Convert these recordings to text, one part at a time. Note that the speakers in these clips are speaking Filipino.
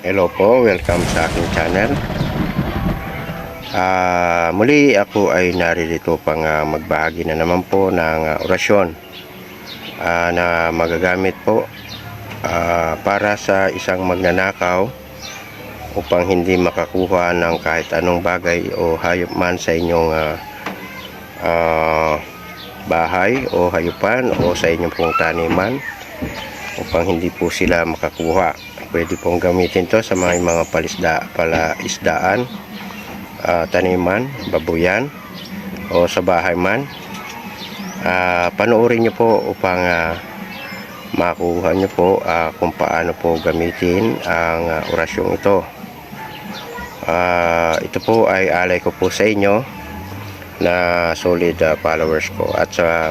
Hello po, welcome sa aking channel. Ah, muli ako ay naririto pang ah, magbahagi na naman po ng ah, orasyon ah, na magagamit po ah, para sa isang magnanakaw upang hindi makakuha ng kahit anong bagay o hayop man sa inyong ah, ah, bahay o hayupan o sa inyong pong taniman upang hindi po sila makakuha. Pwede pong gamitin to sa mga mga palisda, palaisdaan, ah, taniman, babuyan, o sa bahay man. Ah, panoorin nyo po upang ah, makuha nyo po ah, kung paano po gamitin ang ah, orasyong ito. Ah, ito po ay alay ko po sa inyo na solid ah, followers ko at sa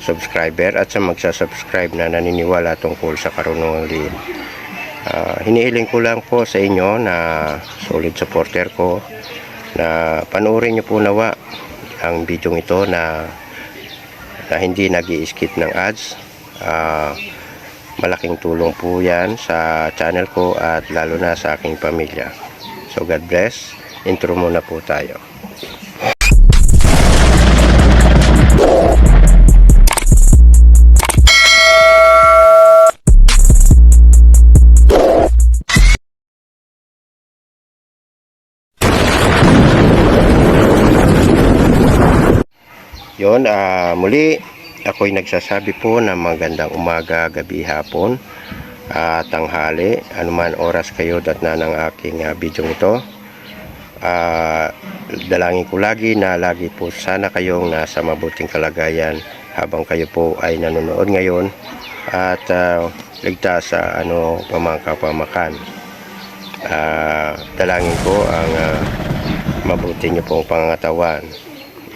subscriber at sa magsa-subscribe na naniniwala tungkol sa karunungang lihim. Ah, hinihiling ko lang po sa inyo na solid supporter ko na panoorin niyo po nawa ang video ito na, na hindi nag skip ng ads. Ah, malaking tulong po yan sa channel ko at lalo na sa aking pamilya. So God bless. Intro muna po tayo. Yon, ah muli ako'y nagsasabi po na magandang umaga, gabi, hapon, ah, tanghali, anuman oras kayo datna ng aking ah, video ito. Ah, dalangin ko lagi na lagi po sana kayong nasa mabuting kalagayan habang kayo po ay nanonood ngayon at ah, ligtas sa ano pamangka pamakan. Ah, dalangin ko ang ah, mabuti niyo pong pangangatawan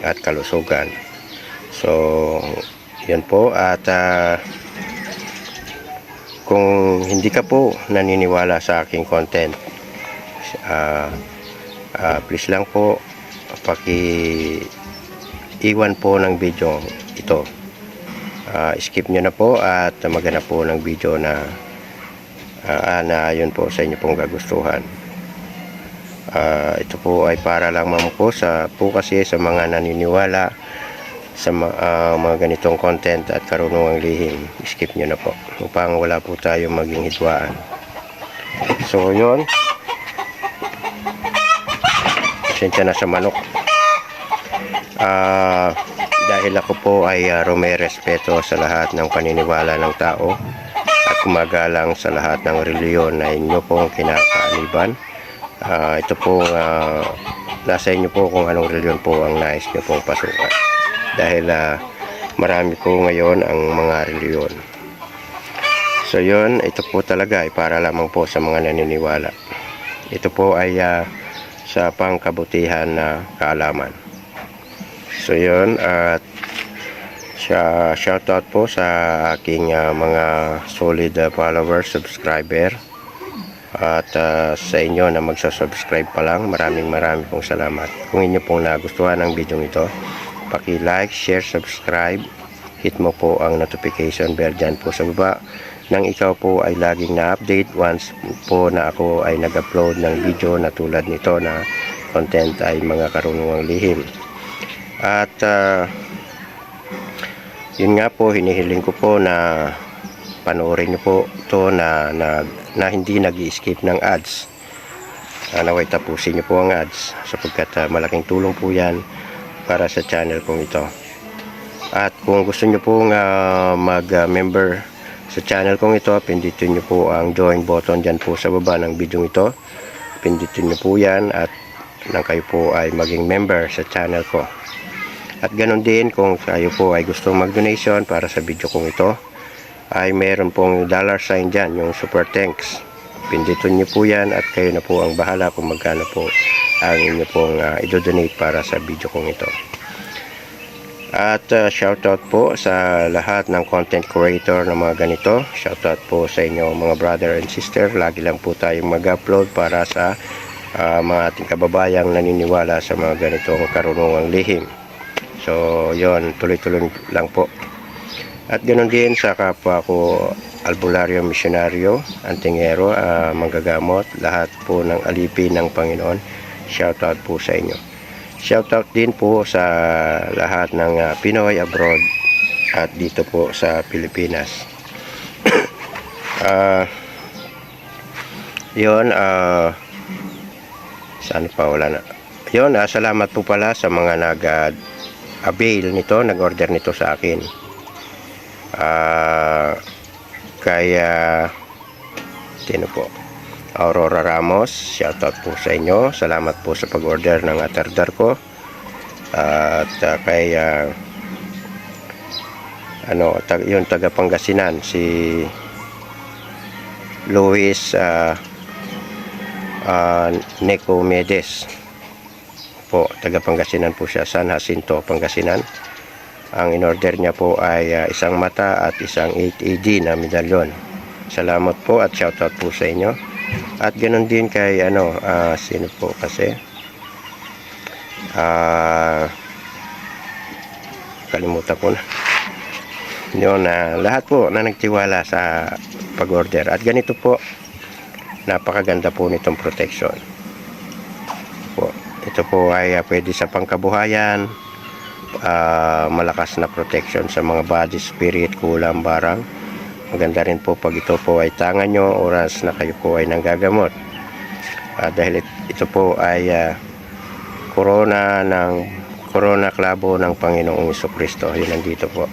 at kalusugan. So, yun po at ah, kung hindi ka po naniniwala sa aking content, ah, ah, please lang po paki iwan po ng video ito. Ah, skip nyo na po at magana po ng video na ah, na yun po sa inyo pong gagustuhan. Ah, ito po ay para lamang po sa po kasi sa mga naniniwala sa ah, mga ganitong content at karunungang lihim. Skip nyo na po upang wala po tayo maging hitwaan. So, yun. Pasensya na sa manok. Ah, dahil ako po ay uh, respeto sa lahat ng paniniwala ng tao at kumagalang sa lahat ng reliyon na inyo pong kinakaaniban. Ah, ito po ah, nasa inyo po kung anong reliyon po ang nais nyo pong pasukan. Dahil ah, marami po ngayon ang mga reliyon. So yun, ito po talaga ay para lamang po sa mga naniniwala. Ito po ay ah, sa pangkabutihan na kaalaman. So yun, at siya shoutout po sa aking ah, mga solid followers, subscriber. At ah, sa inyo na magsa-subscribe pa lang, maraming maraming pong salamat. Kung inyo pong nagustuhan ang video ito, paki-like, share, subscribe. Hit mo po ang notification bell dyan po sa baba nang ikaw po ay laging na-update once po na ako ay nag-upload ng video na tulad nito na content ay mga karunungang lihim. At ah, yun nga po, hinihiling ko po na panoorin niyo po to na, na, na hindi nag skip ng ads. Uh, naway tapusin niyo po ang ads sapagkat ah, malaking tulong po yan para sa channel kong ito. At kung gusto niyo pong ah, mag-member sa channel kong ito, pindutin niyo po ang join button dyan po sa baba ng video ito. Pindutin niyo po yan at nang kayo po ay maging member sa channel ko. At ganun din kung kayo po ay gustong mag-donation para sa video kong ito, ay meron pong dollar sign dyan, yung super thanks. Pindutin niyo po yan at kayo na po ang bahala kung magkano po ang inyo pong uh, idodonate para sa video kong ito. At uh, shoutout po sa lahat ng content creator na mga ganito. Shoutout po sa inyo mga brother and sister. Lagi lang po tayong mag-upload para sa uh, mga ating kababayang naniniwala sa mga ganitong karunungang lihim. So, yon tuloy-tuloy lang po. At ganoon din sa kapwa ko albularyo misyonaryo, antingero, ah, manggagamot, lahat po ng alipin ng Panginoon. Shoutout po sa inyo. Shoutout din po sa lahat ng ah, Pinoy abroad at dito po sa Pilipinas. Ah, yun, ah, saan pa wala na. Yun, ah, salamat po pala sa mga nag-avail nito, nag-order nito sa akin. Ah, kaya, sino po? Aurora Ramos, shoutout po sa inyo. Salamat po sa pag-order ng atardar ko. At ah, kay, ah, ano, tag, yung taga Pangasinan, si Luis ah, ah, Neco Medes po, taga Pangasinan po siya, San Jacinto, Pangasinan. Ang in-order niya po ay ah, isang mata at isang 8AD na medalyon. Salamat po at shoutout po sa inyo. At ganoon din kay ano, ah, sino po kasi? Ah, kalimutan ko na. Yun na lahat po na nagtiwala sa pag-order. At ganito po, napakaganda po nitong protection. Po, ito po ay ah, pwede sa pangkabuhayan, ah, malakas na protection sa mga body, spirit, kulang, barang. Maganda rin po pag ito po ay tangan nyo, oras na kayo po ay nanggagamot. Ah, dahil it- ito po ay ah, corona ng corona klabo ng Panginoong Iso Kristo. Yun nandito po.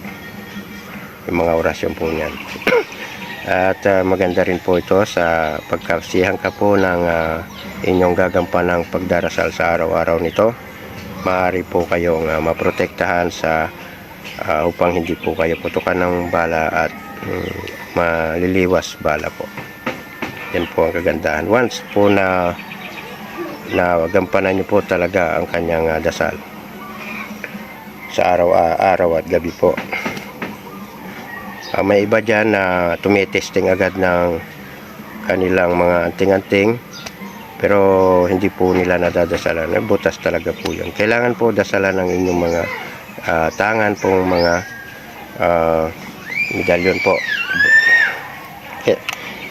Yung mga orasyon po niyan. At ah, maganda rin po ito sa pagkasihan ka po ng ah, inyong gagampan ng pagdarasal sa araw-araw nito. Maaari po kayong ah, maprotektahan sa ah, upang hindi po kayo putukan ng bala at mm, maliliwas bala po. Yan po ang kagandahan. Once po na na gampanan niyo po talaga ang kanyang ah, dasal sa araw-araw at gabi po. Ah, may iba dyan na tumitesting agad ng kanilang mga anting-anting pero hindi po nila nadadasalan. Eh, Butas talaga po yun. Kailangan po dasalan ng inyong mga ah, tangan pong mga ah, medalyon po.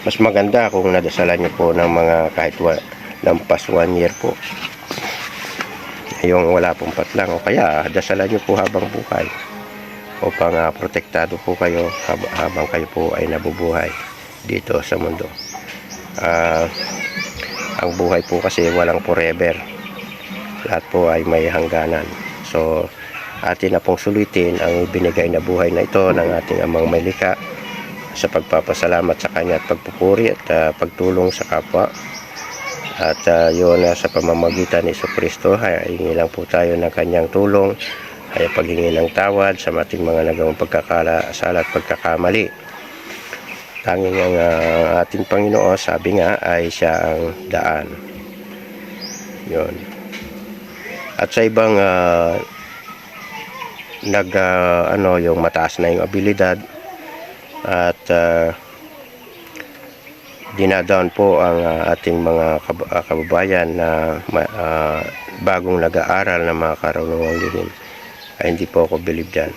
Mas maganda kung nadasalan nyo po ng mga kahit wa, lampas one year po. Yung wala pong patlang o kaya dasalan nyo po habang buhay upang ah, protektado po kayo hab- habang kayo po ay nabubuhay dito sa mundo. Ah, ang buhay po kasi walang forever. Lahat po ay may hangganan. So, atin na pong sulitin ang binigay na buhay na ito ng ating amang may likha sa pagpapasalamat sa kanya at pagpupuri at ah, pagtulong sa kapwa. At uh, yun na sa pamamagitan ni Iso Kristo, hingi lang po tayo ng kanyang tulong ay paghingi ng tawad sa ating mga nagawang pagkakasala at pagkakamali. Tanging ang ah, ating Panginoon, sabi nga, ay siya ang daan. Yun. At sa ibang ah, nag ah, ano yung mataas na yung abilidad at ah, dinadown po ang ah, ating mga kab- ah, kababayan na ah, bagong nag-aaral na mga karunungang lihim ay hindi po ako bilib dyan.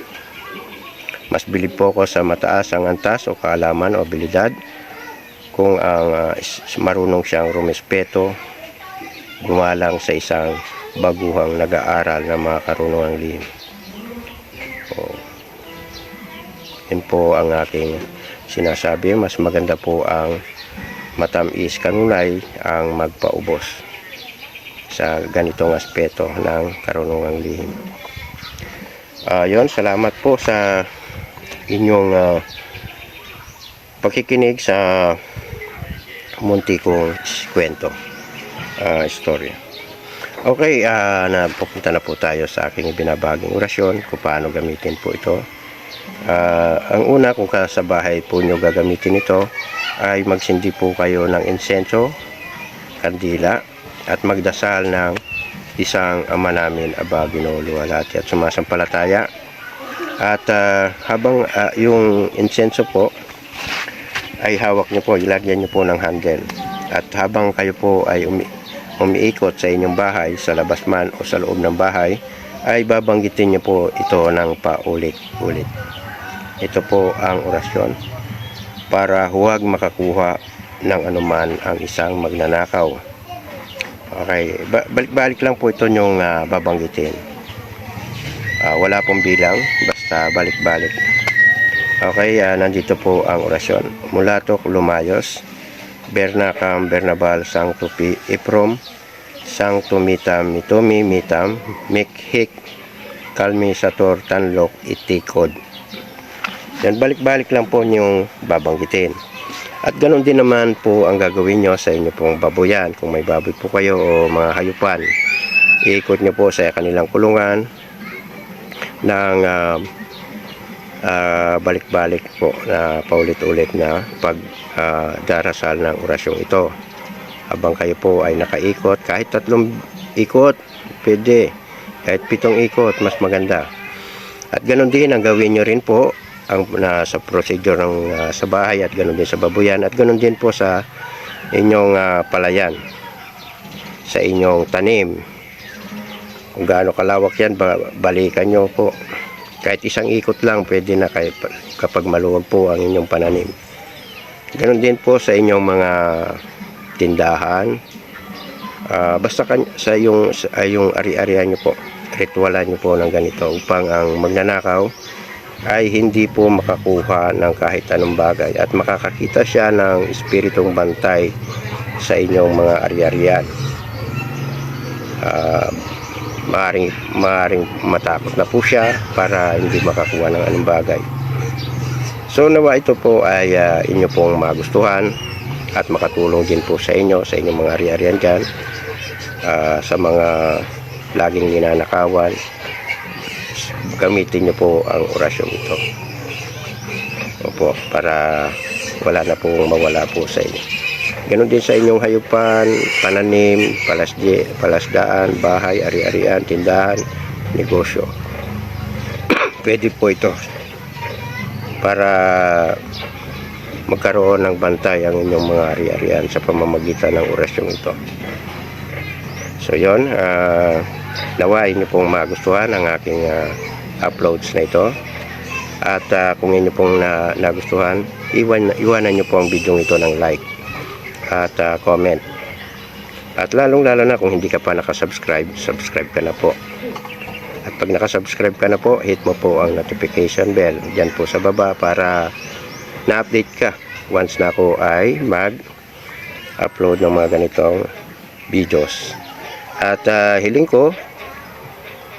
Mas bilib po ako sa mataas ang antas o kaalaman o abilidad kung ang is- marunong siyang rumespeto, gumalang sa isang baguhang nag-aaral na mga karunungang lihim. O, yun po ang aking sinasabi. Mas maganda po ang matamis kanunay ang magpaubos sa ganitong aspeto ng karunungang lihim. Ah, yon, salamat po sa inyong ah, pakikinig sa munti kong kwento, ah, story. Okay, ah, napupunta na po tayo sa aking ibinabaging orasyon kung paano gamitin po ito. Ah, ang una kung sa bahay po nyo gagamitin ito ay magsindi po kayo ng insenso, kandila at magdasal ng isang ama namin aba ginuluwalhati at sumasampalataya at ah, habang ah, yung insenso po ay hawak nyo po, ilagyan nyo po ng handle at habang kayo po ay umi umiikot sa inyong bahay sa labas man o sa loob ng bahay ay babanggitin nyo po ito ng paulit-ulit ito po ang orasyon para huwag makakuha ng anuman ang isang magnanakaw. Okay, ba- balik-balik lang po ito yung ah, babanggitin. Ah, wala pong bilang, basta balik-balik. Okay, ah, nandito po ang orasyon. Mulatok lumayos, Bernacam Bernabal Sanctupi Iprom, Sanctumitam Mitomi Mitam, Mikhik, Kalmi Sator Tanlok Itikod. Yan, balik-balik lang po yung babanggitin. At ganun din naman po ang gagawin nyo sa inyo pong baboyan. Kung may baboy po kayo o mga hayupan, iikot nyo po sa kanilang kulungan ng ah, ah, balik-balik po na paulit-ulit na pag ah, darasal ng orasyong ito. Habang kayo po ay nakaikot, kahit tatlong ikot, pwede. Kahit pitong ikot, mas maganda. At ganun din ang gawin nyo rin po ang na sa procedure ng ah, sa bahay at ganun din sa babuyan at ganun din po sa inyong ah, palayan sa inyong tanim kung gaano kalawak yan ba- balikan nyo po. Kahit isang ikot lang pwede na kayo kapag maluwag po ang inyong pananim. Ganun din po sa inyong mga tindahan. Ah, basta kan- sa yung sa yung ari-arian nyo po ritualan nyo po ng ganito upang ang magnanakaw ay hindi po makakuha ng kahit anong bagay at makakakita siya ng espiritong bantay sa inyong mga ari-arian. Ah, maaring, maaring matakot na po siya para hindi makakuha ng anong bagay. So nawa ito po ay ah, inyo pong magustuhan at makatulong din po sa inyo, sa inyong mga ari-arian dyan, ah, sa mga laging ninanakawan, gamitin nyo po ang orasyon ito. Opo, para wala na pong mawala po sa inyo. Ganon din sa inyong hayupan, pananim, palasdi, palasdaan, bahay, ari-arian, tindahan, negosyo. Pwede po ito para magkaroon ng bantay ang inyong mga ari-arian sa pamamagitan ng orasyong ito. So yon, ah nawa inyo pong magustuhan ang aking ah, uploads na ito. At ah, kung inyo pong na, nagustuhan, iwan, iwanan nyo po ang video ito ng like at ah, comment. At lalong lalo na kung hindi ka pa nakasubscribe, subscribe ka na po. At pag nakasubscribe ka na po, hit mo po ang notification bell dyan po sa baba para na-update ka once na ako ay mag-upload ng mga ganitong videos. At ah, hiling ko,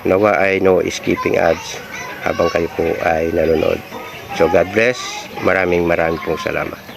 nawa ay no skipping ads habang kayo po ay nanonood. So God bless. Maraming maraming pong salamat.